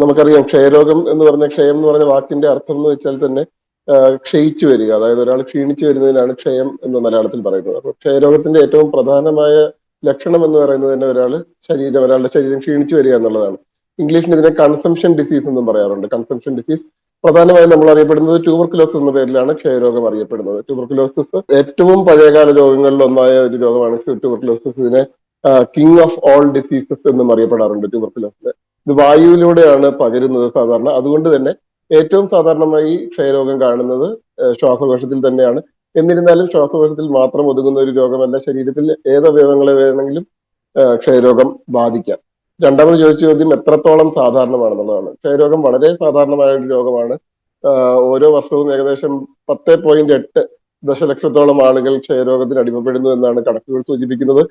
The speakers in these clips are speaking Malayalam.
നമുക്കറിയാം ക്ഷയരോഗം എന്ന് പറഞ്ഞ ക്ഷയം എന്ന് പറഞ്ഞ വാക്കിന്റെ അർത്ഥം എന്ന് വെച്ചാൽ തന്നെ ക്ഷയിച്ചു വരിക. അതായത് ഒരാൾ ക്ഷീണിച്ചു വരുന്നതിനാണ് ക്ഷയം എന്ന് മലയാളത്തിൽ പറയുന്നത്. അപ്പൊ ക്ഷയരോഗത്തിന്റെ ഏറ്റവും പ്രധാനമായ ലക്ഷണം എന്ന് പറയുന്നത് തന്നെ ഒരാൾ ശരീരം ഒരാളുടെ ശരീരം ക്ഷീണിച്ചു വരിക എന്നുള്ളതാണ്. ഇംഗ്ലീഷിൽ ഇതിനെ കൺസംഷൻ ഡിസീസ് എന്നും പറയാറുണ്ട്. കൺസംഷൻ ഡിസീസ് പ്രധാനമായും നമ്മൾ അറിയപ്പെടുന്നത് ട്യൂബർക്കുലോസ് എന്ന പേരിലാണ് ക്ഷയരോഗം അറിയപ്പെടുന്നത്. ട്യൂബർക്കുലോസിസ് ഏറ്റവും പഴയകാല രോഗങ്ങളിൽ ഒന്നായ ഒരു രോഗമാണ് ട്യൂബർക്കുലോസിസ് ഇതിനെ കിങ് ഓഫ് ഓൾ ഡിസീസസ് എന്നും അറിയപ്പെടാറുണ്ട് ട്യൂബർക്കുലോസിസ് ഇത് വായുവിലൂടെയാണ് പകരുന്നത് സാധാരണ. അതുകൊണ്ട് തന്നെ ഏറ്റവും സാധാരണമായി ക്ഷയരോഗം കാണുന്നത് ശ്വാസകോശത്തിൽ തന്നെയാണ്. എന്നിരുന്നാലും ശ്വാസകോശത്തിൽ മാത്രം ഒതുങ്ങുന്ന ഒരു രോഗമല്ല. ശരീരത്തിൽ ഏത് അവയവങ്ങളെ വേണമെങ്കിലും ക്ഷയരോഗം ബാധിക്കാം. രണ്ടാമത് ചോദിച്ച ചോദ്യം എത്രത്തോളം സാധാരണമാണെന്നുള്ളതാണ്. ക്ഷയരോഗം വളരെ സാധാരണമായ ഒരു രോഗമാണ്. ഓരോ വർഷവും ഏകദേശം പത്ത് പോയിന്റ് എട്ട് ദശലക്ഷത്തോളം ആളുകൾ ക്ഷയരോഗത്തിന് അടിമപ്പെടുന്നു എന്നാണ് കണക്കുകൾ സൂചിപ്പിക്കുന്നത്.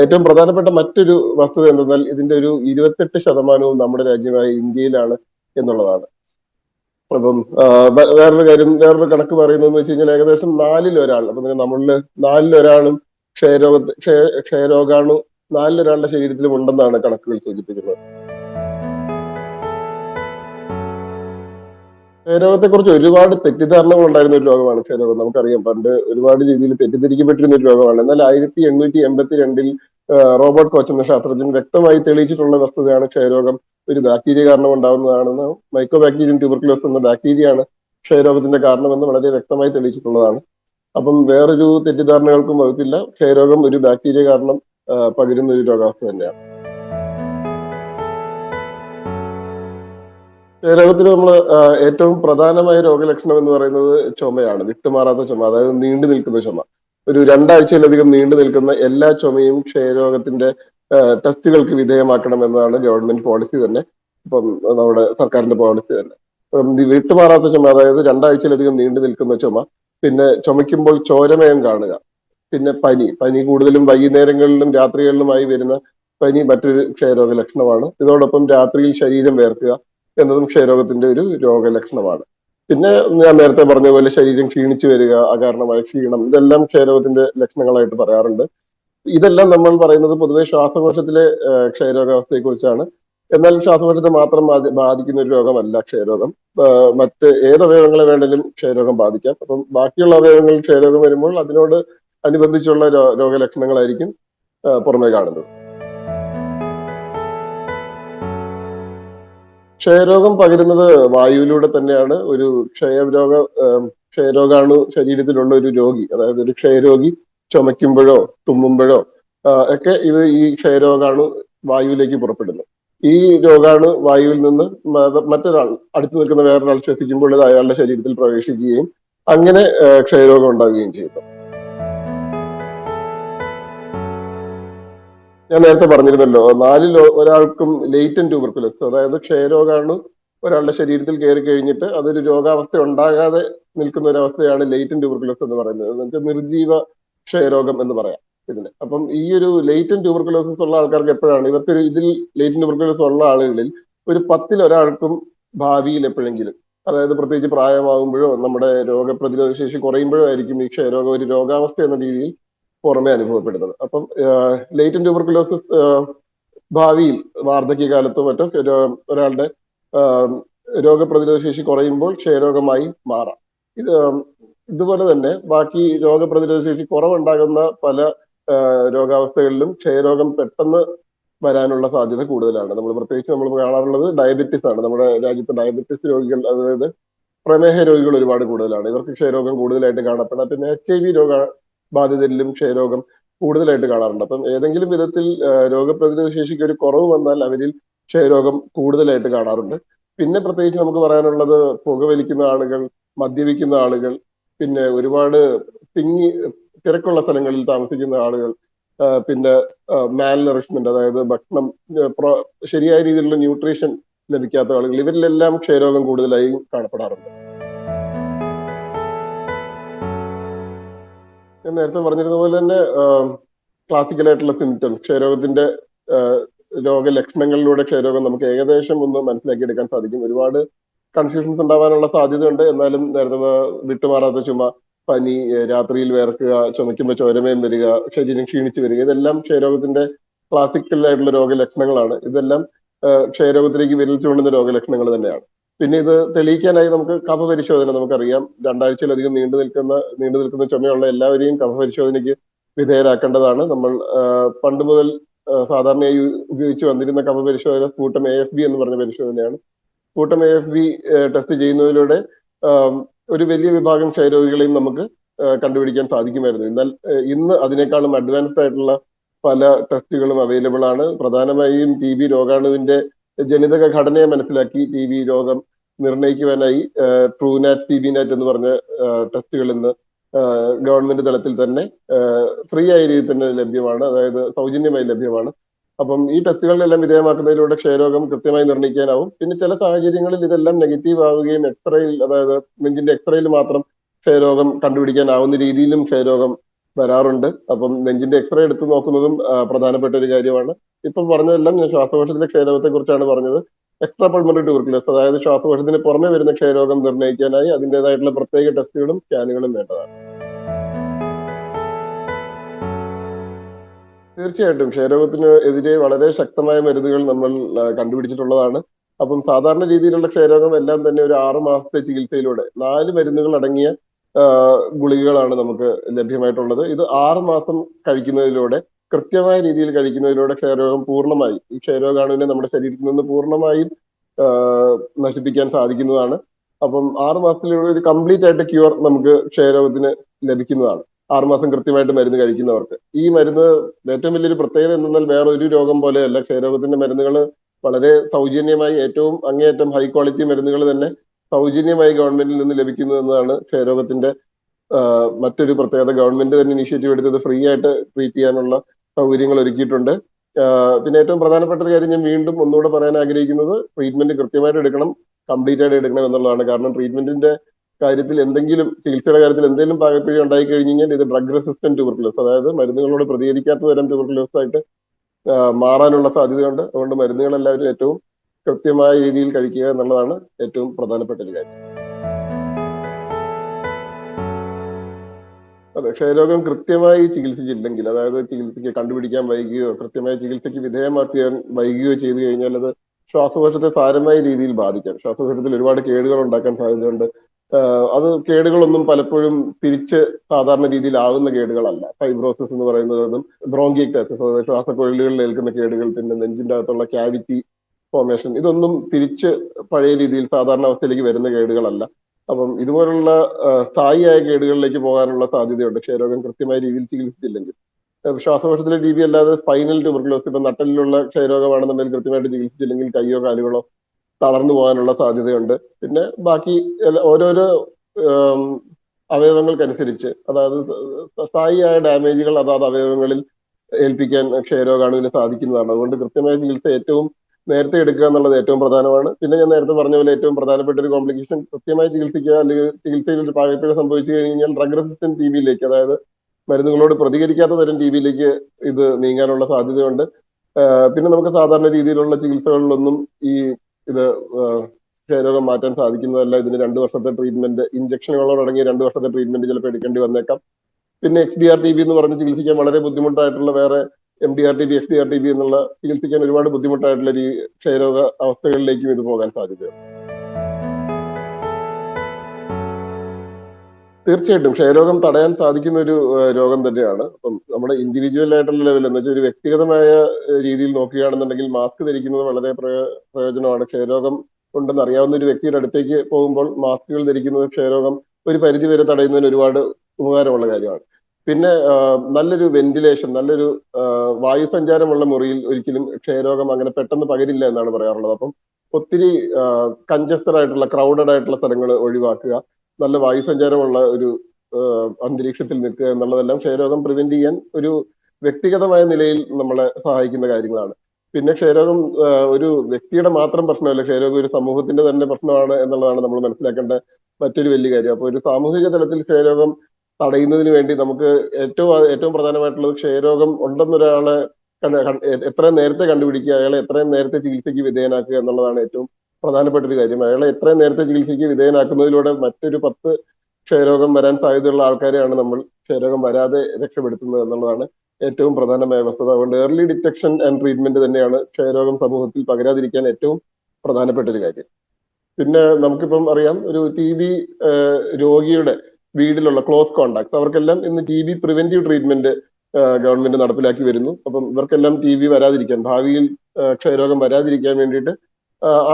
ഏറ്റവും പ്രധാനപ്പെട്ട മറ്റൊരു വസ്തുത എന്തെന്നാൽ ഇതിന്റെ ഒരു ഇരുപത്തെട്ട് ശതമാനവും നമ്മുടെ രാജ്യമായ ഇന്ത്യയിലാണ് എന്നുള്ളതാണ്. അപ്പം വേറൊരു കാര്യം വേറൊരു കണക്ക് പറയുന്നതെന്ന് വെച്ച് കഴിഞ്ഞാൽ ഏകദേശം നാലിൽ ഒരാൾ അപ്പൊ നമ്മളിൽ നാലിൽ ഒരാളും ക്ഷയരോഗ ക്ഷയ ക്ഷയരോഗാണു നാലിൽ ഒരാളുടെ ശരീരത്തിലും ഉണ്ടെന്നാണ് കണക്കുകൾ സൂചിപ്പിക്കുന്നത്. ക്ഷയരോഗത്തെ കുറിച്ച് ഒരുപാട് തെറ്റിദ്ധാരണകൾ ഉണ്ടായിരുന്ന ഒരു രോഗമാണ് ക്ഷയരോഗം. നമുക്കറിയാം പണ്ട് ഒരുപാട് രീതിയിൽ തെറ്റിദ്ധരിക്കപ്പെട്ടിരുന്ന ഒരു രോഗമാണ്. എന്നാൽ ആയിരത്തി എണ്ണൂറ്റി എൺപത്തി രണ്ടിൽ റോബർട്ട് കോച്ച് എന്ന ശാസ്ത്രജ്ഞൻ വ്യക്തമായി തെളിയിച്ചിട്ടുള്ള വസ്തുതയാണ് ക്ഷയരോഗം. ഒരു ബാക്ടീരിയ കാരണം ഉണ്ടാകുന്നതാണെന്ന് മൈക്രോ ബാക്ടീരിയം ട്യൂബർക്കുലോസ് എന്ന ബാക്ടീരിയയാണ് ക്ഷയരോഗത്തിന്റെ കാരണമെന്ന് വളരെ വ്യക്തമായി തെളിയിച്ചിട്ടുള്ളതാണ്. അപ്പം വേറൊരു തെറ്റിദ്ധാരണകൾക്കും വകുപ്പില്ല. ക്ഷയരോഗം ഒരു ബാക്ടീരിയ കാരണം പകരുന്ന ഒരു രോഗാവസ്ഥ തന്നെയാണ്. ക്ഷയരോഗത്തിന് നമ്മൾ ഏറ്റവും പ്രധാനമായ രോഗലക്ഷണം എന്ന് പറയുന്നത് ചുമയാണ് വിട്ടുമാറാത്ത ചുമ അതായത് നീണ്ടു നിൽക്കുന്ന ചുമ. ഒരു രണ്ടാഴ്ചയിലധികം നീണ്ടു നിൽക്കുന്ന എല്ലാ ചുമയും ക്ഷയരോഗത്തിന്റെ ടെസ്റ്റുകൾക്ക് വിധേയമാക്കണം എന്നതാണ് ഗവൺമെന്റ് പോളിസി തന്നെ. ഇപ്പം നമ്മുടെ സർക്കാരിന്റെ പോളിസി തന്നെ. വിട്ടുമാറാത്ത ചുമ അതായത് രണ്ടാഴ്ചയിലധികം നീണ്ടു നിൽക്കുന്ന ചുമ പിന്നെ ചുമയ്ക്കുമ്പോൾ ചോരമയം കാണുക പിന്നെ പനി പനി കൂടുതലും വൈകുന്നേരങ്ങളിലും രാത്രികളിലുമായി വരുന്ന പനി മറ്റൊരു ക്ഷയരോഗ ലക്ഷണമാണ് ഇതോടൊപ്പം രാത്രിയിൽ ശരീരം വേർക്കുക എന്നതും ക്ഷയരോഗത്തിന്റെ ഒരു രോഗലക്ഷണമാണ്. പിന്നെ ഞാൻ നേരത്തെ പറഞ്ഞ പോലെ ശരീരം ക്ഷീണിച്ചു വരിക അകാരണമായ ക്ഷീണം ഇതെല്ലാം ക്ഷയരോഗത്തിന്റെ ലക്ഷണങ്ങളായിട്ട് പറയാറുണ്ട്. ഇതെല്ലാം നമ്മൾ പറയുന്നത് പൊതുവെ ശ്വാസകോശത്തിലെ ക്ഷയരോഗാവസ്ഥയെ കുറിച്ചാണ് എന്നാൽ ശ്വാസകോശത്തെ മാത്രം ബാധിക്കുന്ന ഒരു രോഗമല്ല ക്ഷയരോഗം. മറ്റ് ഏത് അവയവങ്ങളെ വേണമെങ്കിലും ക്ഷയരോഗം ബാധിക്കാം. അപ്പം ബാക്കിയുള്ള അവയവങ്ങളിൽ ക്ഷയരോഗം വരുമ്പോൾ അതിനോട് അനുബന്ധിച്ചുള്ള രോഗലക്ഷണങ്ങളായിരിക്കും പുറമെ കാണുന്നത്. ക്ഷയരോഗം പകരുന്നത് വായുവിലൂടെ തന്നെയാണ്. ഒരു ക്ഷയരോഗ ക്ഷയരോഗാണു ശരീരത്തിലുള്ള ഒരു രോഗി അതായത് ഒരു ക്ഷയരോഗി ചുമയ്ക്കുമ്പോഴോ തുമ്മുമ്പോഴോ ഒക്കെ ഇത് ഈ ക്ഷയരോഗാണു വായുവിലേക്ക് പുറപ്പെടുന്നു ഈ രോഗാണു വായുവിൽ നിന്ന് മറ്റൊരാൾ അടുത്ത് നിൽക്കുന്ന വേറൊരാൾ ശ്വസിക്കുമ്പോൾ ഇത് അയാളുടെ ശരീരത്തിൽ പ്രവേശിക്കുകയും അങ്ങനെ ക്ഷയരോഗം ഉണ്ടാവുകയും ചെയ്യുന്നു. ഞാൻ നേരത്തെ പറഞ്ഞിരുന്നല്ലോ നാലിൽ ഒരാൾക്കും ലേറ്റൻ ട്യൂബർക്കുലസ് അതായത് ക്ഷയരോഗമാണ് ഒരാളുടെ ശരീരത്തിൽ കയറി കഴിഞ്ഞിട്ട് അതൊരു രോഗാവസ്ഥ ഉണ്ടാകാതെ നിൽക്കുന്ന ഒരു അവസ്ഥയാണ് ലേറ്റൻ ട്യൂബർക്കുലസ് എന്ന് പറയുന്നത്. നമുക്ക് നിർജീവ ക്ഷയരോഗം എന്ന് പറയാം ഇതിന്. അപ്പം ഈ ഒരു ലേറ്റൻ ട്യൂബർക്കുലോസിസ് ഉള്ള ആൾക്കാർക്ക് എപ്പോഴാണ് ഇവർക്കൊരു ഇതിൽ ലേറ്റൻ ട്യൂബർക്കുലോസ് ഉള്ള ആളുകളിൽ ഒരു പത്തിൽ ഒരാൾക്കും ഭാവിയിൽ എപ്പോഴെങ്കിലും അതായത് പ്രത്യേകിച്ച് പ്രായമാകുമ്പോഴോ നമ്മുടെ രോഗപ്രതിരോധ ശേഷി കുറയുമ്പോഴോ ആയിരിക്കും ഈ ക്ഷയരോഗം ഒരു രോഗാവസ്ഥ എന്ന രീതിയിൽ പുറമെ അനുഭവപ്പെടുന്നത്. അപ്പം ലേറ്റൻ ട്യൂബർക്കുലോസിസ് ഭാവിയിൽ വാർദ്ധക്യകാലത്തോ മറ്റോ ഒരാളുടെ രോഗപ്രതിരോധ ശേഷി കുറയുമ്പോൾ ക്ഷയരോഗമായി മാറാം. ഇത് ഇതുപോലെ തന്നെ ബാക്കി രോഗപ്രതിരോധ ശേഷി കുറവുണ്ടാകുന്ന പല രോഗാവസ്ഥകളിലും ക്ഷയരോഗം പെട്ടെന്ന് വരാനുള്ള സാധ്യത കൂടുതലാണ്. നമ്മൾ പ്രത്യേകിച്ച് നമ്മൾ കാണാറുള്ളത് ഡയബറ്റിസ് ആണ്. നമ്മുടെ രാജ്യത്ത് ഡയബറ്റിസ് രോഗികൾ അതായത് പ്രമേഹ രോഗികൾ ഒരുപാട് കൂടുതലാണ്. ഇവർക്ക് ക്ഷയരോഗം കൂടുതലായിട്ട് കാണപ്പെടാം. പിന്നെ എച്ച് ഐ വി രോഗ ബാധിതരിലും ക്ഷയരോഗം കൂടുതലായിട്ട് കാണാറുണ്ട്. അപ്പം ഏതെങ്കിലും വിധത്തിൽ രോഗപ്രതിരോധ ശേഷിക്ക് ഒരു കുറവ് വന്നാൽ അവരിൽ ക്ഷയരോഗം കൂടുതലായിട്ട് കാണാറുണ്ട്. പിന്നെ പ്രത്യേകിച്ച് നമുക്ക് പറയാനുള്ളത് പുകവലിക്കുന്ന ആളുകൾ മദ്യപിക്കുന്ന ആളുകൾ പിന്നെ ഒരുപാട് തിങ്ങി തിരക്കുള്ള സ്ഥലങ്ങളിൽ താമസിക്കുന്ന ആളുകൾ പിന്നെ മാൽ നറിഷ്മെന്റ് അതായത് ഭക്ഷണം ശരിയായ രീതിയിലുള്ള ന്യൂട്രീഷൻ ലഭിക്കാത്ത ആളുകൾ ഇവരിലെല്ലാം ക്ഷയരോഗം കൂടുതലായി കാണപ്പെടാറുണ്ട്. ഞാൻ നേരത്തെ പറഞ്ഞിരുന്ന പോലെ തന്നെ ക്ലാസിക്കൽ ആയിട്ടുള്ള സിംറ്റംസ് ക്ഷയരോഗത്തിന്റെ രോഗലക്ഷണങ്ങളിലൂടെ ക്ഷയരോഗം നമുക്ക് ഏകദേശം ഒന്ന് മനസ്സിലാക്കി എടുക്കാൻ സാധിക്കും. ഒരുപാട് കൺഫ്യൂഷൻസ് ഉണ്ടാവാനുള്ള സാധ്യതയുണ്ട്. എന്നാലും നേരത്തെ വിട്ടുമാറാത്ത ചുമ പനി രാത്രിയിൽ വേർക്കുക ചുമയ്ക്കുമ്പോൾ ചോരമയം വരിക ശരീരം ക്ഷീണിച്ചു വരിക ഇതെല്ലാം ക്ഷയരോഗത്തിന്റെ ക്ലാസിക്കൽ ആയിട്ടുള്ള രോഗലക്ഷണങ്ങളാണ്. ഇതെല്ലാം ക്ഷയരോഗത്തിലേക്ക് വിരൽ ചൂണ്ടുന്ന രോഗലക്ഷണങ്ങൾ തന്നെയാണ്. പിന്നെ ഇത് തെളിയിക്കാനായി നമുക്ക് കഫ പരിശോധന നമുക്കറിയാം. രണ്ടാഴ്ചയിലധികം നീണ്ടു നിൽക്കുന്ന നീണ്ടു നിൽക്കുന്ന ചുമയുള്ള എല്ലാവരെയും കഫ പരിശോധനയ്ക്ക് വിധേയരാക്കേണ്ടതാണ്. നമ്മൾ പണ്ട് മുതൽ സാധാരണയായി ഉപയോഗിച്ച് വന്നിരുന്ന കഫ പരിശോധന സ്കൂട്ടം എ എഫ് ബി എന്ന് പറഞ്ഞ പരിശോധനയാണ്. Sputum A F B test ചെയ്യുന്നതിലൂടെ ഒരു വലിയ വിഭാഗം ക്ഷയരോഗികളെയും നമുക്ക് കണ്ടുപിടിക്കാൻ സാധിക്കുമായിരുന്നു. എന്നാൽ ഇന്ന് അതിനേക്കാളും അഡ്വാൻസ്ഡ് ആയിട്ടുള്ള പല ടെസ്റ്റുകളും അവൈലബിൾ ആണ്. പ്രധാനമായും ടി ബി രോഗാണുവിന്റെ ജനിതക ഘടനയെ മനസ്സിലാക്കി ടി ബി രോഗം നിർണയിക്കുവാനായി ട്രൂനാറ്റ് സി ബി നാറ്റ് എന്ന് പറഞ്ഞ ടെസ്റ്റുകൾ ഇന്ന് ഗവൺമെന്റ് തലത്തിൽ തന്നെ ഫ്രീ ആയ രീതിയിൽ തന്നെ ലഭ്യമാണ്. അതായത് സൗജന്യമായി ലഭ്യമാണ്. അപ്പം ഈ ടെസ്റ്റുകളിലെല്ലാം വിധേയമാക്കുന്നതിലൂടെ ക്ഷയരോഗം കൃത്യമായി നിർണയിക്കാനാവും. പിന്നെ ചില സാഹചര്യങ്ങളിൽ ഇതെല്ലാം നെഗറ്റീവ് ആവുകയും എക്സ്റേയിൽ അതായത് നെഞ്ചിന്റെ എക്സ്റേയിൽ മാത്രം ക്ഷയരോഗം കണ്ടുപിടിക്കാനാവുന്ന രീതിയിലും ക്ഷയരോഗം വരാറുണ്ട്. അപ്പം നെഞ്ചിന്റെ എക്സ്റേ എടുത്ത് നോക്കുന്നതും പ്രധാനപ്പെട്ട ഒരു കാര്യമാണ്. ഇപ്പൊ പറഞ്ഞതെല്ലാം ഞാൻ ശ്വാസകോശത്തിലെ ക്ഷയരോഗത്തെ കുറിച്ചാണ് പറഞ്ഞത്. എക്സ്ട്രാ പൾമറി ടൂർക്കുലസ് അതായത് ശ്വാസകോശത്തിന് പുറമെ വരുന്ന ക്ഷയരോഗം നിർണയിക്കാനായി അതിന്റെതായിട്ടുള്ള പ്രത്യേക ടെസ്റ്റുകളും സ്കാനുകളും വേണ്ടതാണ്. തീർച്ചയായിട്ടും. ക്ഷയരോഗത്തിന് എതിരെ വളരെ ശക്തമായ മരുന്നുകൾ നമ്മൾ കണ്ടുപിടിച്ചിട്ടുള്ളതാണ്. അപ്പം സാധാരണ രീതിയിലുള്ള ക്ഷയരോഗം എല്ലാം തന്നെ ഒരു ആറ് മാസത്തെ ചികിത്സയിലൂടെ നാല് മരുന്നുകൾ അടങ്ങിയ ഗുളികകളാണ് നമുക്ക് ലഭ്യമായിട്ടുള്ളത്. ഇത് ആറ് മാസം കഴിക്കുന്നതിലൂടെ കൃത്യമായ രീതിയിൽ കഴിക്കുന്നതിലൂടെ ക്ഷയരോഗം പൂർണമായി. ഈ ക്ഷയരോഗാണുവിനെ നമ്മുടെ ശരീരത്തിൽ നിന്ന് പൂർണമായും നശിപ്പിക്കാൻ സാധിക്കുന്നതാണ്. അപ്പം ആറ് മാസത്തിലൂടെ ഒരു കംപ്ലീറ്റ് ആയിട്ട് ക്യൂർ നമുക്ക് ക്ഷയരോഗത്തിന് ലഭിക്കുന്നതാണ്. ആറുമാസം കൃത്യമായിട്ട് മരുന്ന് കഴിക്കുന്നവർക്ക്. ഈ മരുന്ന് ഏറ്റവും വലിയൊരു പ്രത്യേകത എന്തെന്നാൽ വേറെ ഒരു രോഗം പോലെയല്ല. ക്ഷയരോഗത്തിന്റെ മരുന്നുകൾ വളരെ സൗജന്യമായി ഏറ്റവും അങ്ങേയറ്റം ഹൈ ക്വാളിറ്റി മരുന്നുകൾ തന്നെ സൗജന്യമായി ഗവൺമെന്റിൽ നിന്ന് ലഭിക്കുന്നു എന്നതാണ് ക്ഷയരോഗത്തിന്റെ മറ്റൊരു പ്രത്യേകത. ഗവൺമെന്റ് തന്നെ ഇനിഷ്യേറ്റീവ് എടുത്തത് ഫ്രീ ആയിട്ട് ട്രീറ്റ് ചെയ്യാനുള്ള സൗകര്യങ്ങൾ ഒരുക്കിയിട്ടുണ്ട്. പിന്നെ ഏറ്റവും പ്രധാനപ്പെട്ട ഒരു കാര്യം ഞാൻ വീണ്ടും ഒന്നുകൂടെ പറയാൻ ആഗ്രഹിക്കുന്നത് ട്രീറ്റ്മെന്റ് കൃത്യമായിട്ട് എടുക്കണം കംപ്ലീറ്റ് ആയിട്ട് എടുക്കണം എന്നുള്ളതാണ്. കാരണം ട്രീറ്റ്മെന്റിന്റെ കാര്യത്തിൽ എന്തെങ്കിലും ചികിത്സയുടെ കാര്യത്തിൽ എന്തെങ്കിലും പാകപ്പിഴ ഉണ്ടായി കഴിഞ്ഞു കഴിഞ്ഞാൽ ഇത് ഡ്രഗ് റെസിസ്റ്റന്റ് ട്യൂബർക്കുലോസ് അതായത് മരുന്നുകളോട് പ്രതികരിക്കാത്ത തരം ട്യൂബർക്കുലോസ് ആയിട്ട് മാറാനുള്ള സാധ്യതയുണ്ട്. അതുകൊണ്ട് മരുന്നുകൾ എല്ലാവരും ഏറ്റവും കൃത്യമായ രീതിയിൽ കഴിക്കുക എന്നുള്ളതാണ് ഏറ്റവും പ്രധാനപ്പെട്ട ഒരു കാര്യം. അതെ ക്ഷയരോഗം കൃത്യമായി ചികിത്സിച്ചില്ലെങ്കിൽ അതായത് ചികിത്സയ്ക്ക് കണ്ടുപിടിക്കാൻ വൈകുകയോ കൃത്യമായ ചികിത്സയ്ക്ക് വിധേയമാക്കിയാൻ വൈകുകയോ ചെയ്തു കഴിഞ്ഞാൽ അത് ശ്വാസകോശത്തെ സാരമായ രീതിയിൽ ബാധിക്കാം. ശ്വാസകോശത്തിൽ ഒരുപാട് കേടുകൾ ഉണ്ടാക്കാൻ സാധ്യതയുണ്ട്. അത് കേടുകളൊന്നും പലപ്പോഴും തിരിച്ച് സാധാരണ രീതിയിൽ ആവുന്ന കേടുകളല്ല. ഫൈബ്രോസിസ് എന്ന് പറയുന്നതും ബ്രോങ്കിയക്ടൈസിസ് അതായത് ശ്വാസക്കൊഴലുകളിൽ ഏൽക്കുന്ന കേടുകൾ പിന്നെ നെഞ്ചിന്റെ അകത്തുള്ള ക്യാവിറ്റി ഫോർമേഷൻ ഇതൊന്നും തിരിച്ച് പഴയ രീതിയിൽ സാധാരണ അവസ്ഥയിലേക്ക് വരുന്ന കേടുകളല്ല അപ്പം ഇതുപോലുള്ള സ്ഥായിയായ കേടുകളിലേക്ക് പോകാനുള്ള സാധ്യതയുണ്ട്. ക്ഷയരോഗം കൃത്യമായ രീതിയിൽ ചികിത്സിച്ചില്ലെങ്കിൽ. ശ്വാസകോശത്തിലെ ടി ബി അല്ലാതെ സ്പൈനൽ ട്യൂബർക്കുലോസ് ഇപ്പം നട്ടലിലുള്ള ക്ഷയരോഗമാണെന്നുണ്ടെങ്കിൽ കൃത്യമായിട്ട് ചികിത്സിച്ചില്ലെങ്കിൽ കൈയോ കാലുകളോ തളർന്നു പോകാനുള്ള സാധ്യതയുണ്ട്. പിന്നെ ബാക്കി ഓരോരോ അവയവങ്ങൾക്കനുസരിച്ച് അതായത് സ്ഥായിയായ ഡാമേജുകൾ അതാത് അവയവങ്ങളിൽ ഏൽപ്പിക്കാൻ ക്ഷയരോഗാണുവിന് സാധിക്കുന്നതാണ്. അതുകൊണ്ട് കൃത്യമായ ചികിത്സ ഏറ്റവും നേരത്തെ എടുക്കുക എന്നുള്ളത് ഏറ്റവും പ്രധാനമാണ്. പിന്നെ ഞാൻ നേരത്തെ പറഞ്ഞ പോലെ ഏറ്റവും പ്രധാനപ്പെട്ട ഒരു കോംപ്ലിക്കേഷൻ കൃത്യമായി ചികിത്സിക്കുക അല്ലെങ്കിൽ ചികിത്സയിൽ ഒരു പാകപ്പിഴ സംഭവിച്ചു കഴിഞ്ഞാൽ ഡ്രഗ് റെസിസ്റ്റന്റ് ടി ബിയിലേക്ക് അതായത് മരുന്നുകളോട് പ്രതികരിക്കാത്ത തരം ടി ബിയിലേക്ക് ഇത് നീങ്ങാനുള്ള സാധ്യതയുണ്ട്. പിന്നെ നമുക്ക് സാധാരണ രീതിയിലുള്ള ചികിത്സകളിലൊന്നും ഈ ഇത് ക്ഷയരോഗം മാറ്റാൻ സാധിക്കുന്നതല്ല. ഇതിന് രണ്ട് വർഷത്തെ ട്രീറ്റ്മെന്റ് ഇഞ്ചക്ഷനുകളോടങ്ങിയ രണ്ട് വർഷത്തെ ട്രീറ്റ്മെന്റ് ചിലപ്പോൾ എടുക്കേണ്ടി വന്നേക്കാം. പിന്നെ X D R T B എന്ന് പറഞ്ഞ് ചികിത്സിക്കാൻ വളരെ ബുദ്ധിമുട്ടായിട്ടുള്ള വേറെ M D R T B S D R T B എന്നുള്ള ചികിത്സിക്കാൻ ഒരുപാട് ബുദ്ധിമുട്ടായിട്ടുള്ള ഒരു ക്ഷയരോഗ അവസ്ഥകളിലേക്കും ഇത് പോകാൻ സാധ്യതയുണ്ട്. തീർച്ചയായിട്ടും ക്ഷയരോഗം തടയാൻ സാധിക്കുന്ന ഒരു രോഗം തന്നെയാണ്. അപ്പം നമ്മുടെ ഇൻഡിവിജ്വൽ ആയിട്ടുള്ള ലെവലിൽ എന്ന് വെച്ചാൽ ഒരു വ്യക്തിഗതമായ രീതിയിൽ നോക്കുകയാണെന്നുണ്ടെങ്കിൽ മാസ്ക് ധരിക്കുന്നത് വളരെ പ്രയോജനമാണ്. ക്ഷയരോഗം ഉണ്ടെന്ന് അറിയാവുന്ന ഒരു വ്യക്തിയുടെ അടുത്തേക്ക് പോകുമ്പോൾ മാസ്കുകൾ ധരിക്കുന്നത് ക്ഷയരോഗം ഒരു പരിധി വരെ തടയുന്നതിന് ഒരുപാട് ഉപകാരമുള്ള കാര്യമാണ്. പിന്നെ നല്ലൊരു വെന്റിലേഷൻ നല്ലൊരു വായു സഞ്ചാരമുള്ള മുറിയിൽ ഒരിക്കലും ക്ഷയരോഗം അങ്ങനെ പെട്ടെന്ന് പകരില്ല എന്നാണ് പറയാറുള്ളത്. അപ്പം ഒത്തിരി കഞ്ചസ്റ്റഡ് ആയിട്ടുള്ള ക്രൗഡഡ് ആയിട്ടുള്ള സ്ഥലങ്ങൾ ഒഴിവാക്കുക നല്ല വായു സഞ്ചാരമുള്ള ഒരു അന്തരീക്ഷത്തിൽ നിൽക്കുക എന്നുള്ളതെല്ലാം ക്ഷയരോഗം പ്രിവെന്റ് ചെയ്യാൻ ഒരു വ്യക്തിഗതമായ നിലയിൽ നമ്മളെ സഹായിക്കുന്ന കാര്യങ്ങളാണ്. പിന്നെ ക്ഷയരോഗം ഒരു വ്യക്തിയുടെ മാത്രം പ്രശ്നമല്ല ക്ഷയരോഗം ഒരു സമൂഹത്തിന്റെ തന്നെ പ്രശ്നമാണ് എന്നുള്ളതാണ് നമ്മൾ മനസ്സിലാക്കേണ്ട മറ്റൊരു വലിയ കാര്യം. അപ്പോൾ ഒരു സാമൂഹിക തലത്തിൽ ക്ഷയരോഗം തടയുന്നതിന് വേണ്ടി നമുക്ക് ഏറ്റവും ഏറ്റവും പ്രധാനമായിട്ടുള്ളത് ക്ഷയരോഗം ഉണ്ടെന്നൊരാളെ എത്രയും നേരത്തെ കണ്ടുപിടിക്കുക അയാളെ എത്രയും നേരത്തെ ചികിത്സയ്ക്ക് വിധേയനാക്കുക എന്നുള്ളതാണ് ഏറ്റവും പ്രധാനപ്പെട്ട ഒരു കാര്യം. അയാളെ എത്രയും നേരത്തെ ചികിത്സയ്ക്ക് വിധേയനാക്കുന്നതിലൂടെ മറ്റൊരു പത്ത് ക്ഷയരോഗം വരാൻ സാധ്യതയുള്ള ആൾക്കാരെയാണ് നമ്മൾ ക്ഷയരോഗം വരാതെ രക്ഷപ്പെടുത്തുന്നത് എന്നുള്ളതാണ് ഏറ്റവും പ്രധാനമായ വസ്തുത. അതുകൊണ്ട് ഏർലി ഡിറ്റക്ഷൻ ആൻഡ് ട്രീറ്റ്മെന്റ് തന്നെയാണ് ക്ഷയരോഗം സമൂഹത്തിൽ പകരാതിരിക്കാൻ ഏറ്റവും പ്രധാനപ്പെട്ട ഒരു കാര്യം. പിന്നെ നമുക്കിപ്പം അറിയാം ഒരു ടി ബി രോഗിയുടെ വീട്ടിലുള്ള ക്ലോസ് കോണ്ടാക്ട്സ് അവർക്കെല്ലാം ഇന്ന് T B preventive treatment government നടപ്പിലാക്കി വരുന്നു. അപ്പം ഇവർക്കെല്ലാം ടി ബി വരാതിരിക്കാൻ ഭാവിയിൽ ക്ഷയരോഗം വരാതിരിക്കാൻ വേണ്ടിയിട്ട്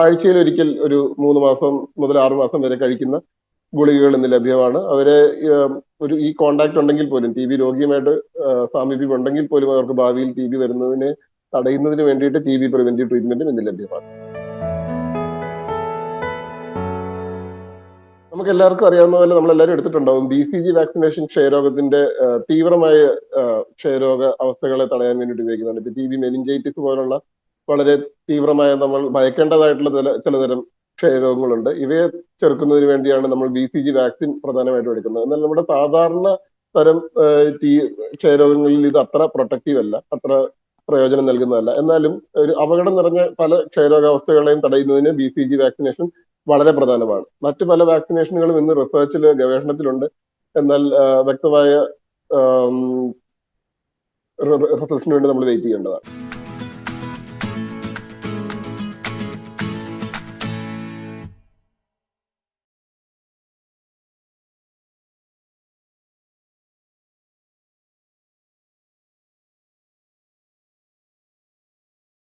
ആഴ്ചയിൽ ഒരിക്കൽ ഒരു മൂന്ന് മാസം മുതൽ ആറു മാസം വരെ കഴിക്കുന്ന ഗുളികകൾ ഇന്ന് ലഭ്യമാണ്. അവരെ ഒരു ഈ കോണ്ടാക്ട് ഉണ്ടെങ്കിൽ പോലും ടി ബി രോഗിയുമായിട്ട് സാമീപ്യം ഉണ്ടെങ്കിൽ പോലും അവർക്ക് ഭാവിയിൽ ടി ബി വരുന്നതിനെ തടയുന്നതിന് വേണ്ടിയിട്ട് ടി ബി പ്രിവെന്റീവ് ട്രീറ്റ്മെന്റും ഇന്ന് ലഭ്യമാണ്. നമുക്ക് എല്ലാവർക്കും അറിയാവുന്ന പോലെ നമ്മൾ എല്ലാവരും എടുത്തിട്ടുണ്ടാവും. ബി സി ജി വാക്സിനേഷൻ ക്ഷയരോഗത്തിന്റെ തീവ്രമായ ക്ഷയരോഗ അവസ്ഥകളെ തടയാൻ വേണ്ടിയിട്ട് ഉപയോഗിക്കുന്നുണ്ട്. ഇപ്പൊ ടി ബി മെനിഞ്ചൈറ്റിസ് പോലുള്ള വളരെ തീവ്രമായ നമ്മൾ ഭയക്കേണ്ടതായിട്ടുള്ള ചിലതരം ക്ഷയരോഗങ്ങളുണ്ട്. ഇവയെ ചെറുക്കുന്നതിന് വേണ്ടിയാണ് നമ്മൾ ബി സി ജി വാക്സിൻ പ്രധാനമായിട്ടും എടുക്കുന്നത്. എന്നാൽ നമ്മുടെ സാധാരണ തരം തീ ക്ഷയരോഗങ്ങളിൽ ഇത് അത്ര പ്രൊട്ടക്റ്റീവ് അല്ല അത്ര പ്രയോജനം നൽകുന്നതല്ല. എന്നാലും ഒരു അപകടം നിറഞ്ഞ പല ക്ഷയരോഗാവസ്ഥകളെയും തടയുന്നതിന് ബി സി ജി വാക്സിനേഷൻ വളരെ പ്രധാനമാണ്. മറ്റു പല വാക്സിനേഷനുകളും ഇന്ന് റിസർച്ചിൽ ഗവേഷണത്തിലുണ്ട്. എന്നാൽ വ്യക്തമായ റിസൾട്ടിന് വേണ്ടി നമ്മൾ വെയിറ്റ് ചെയ്യേണ്ടതാണ്.